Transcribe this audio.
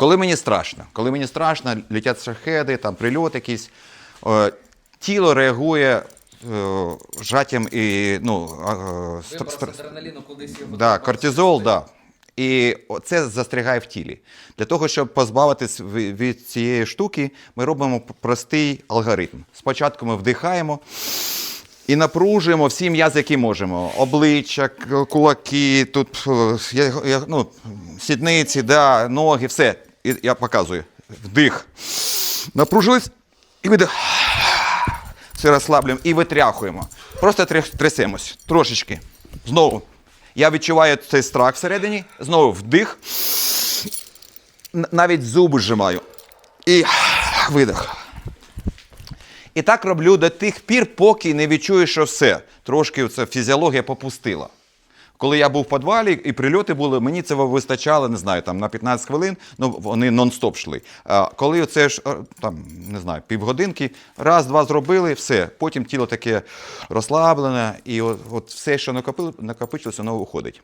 Коли мені страшно, коли мені страшно, летять шахеди, там прильот якийсь, е, тіло реагує е, жаттям і ну, е, стр- Виброс адреналіну кудись його. Да, кортизол, да. І це застрягає в тілі. Для того, щоб позбавитись від цієї штуки, ми робимо простий алгоритм. Спочатку ми вдихаємо і напружуємо всі м'язи, які можемо. Обличчя, кулаки, тут ну, сідниці, да, ноги, все. І я показую. Вдих. Напружились і видих. Все розслаблюємо і витряхуємо. Просто тря- трясемось. Трошечки. Знову. Я відчуваю цей страх всередині. Знову вдих. Навіть зуби зжимаю. І видих. І так роблю до тих пір, поки не відчую, що все. Трошки це фізіологія попустила. Коли я був в підвалі і прильоти були, мені це вистачало, не знаю, там на 15 хвилин, ну вони нон-стоп йшли. А коли це ж там, не знаю, півгодинки, раз-два зробили, все. Потім тіло таке розслаблене, і от, от все, що накопилося, воно уходить.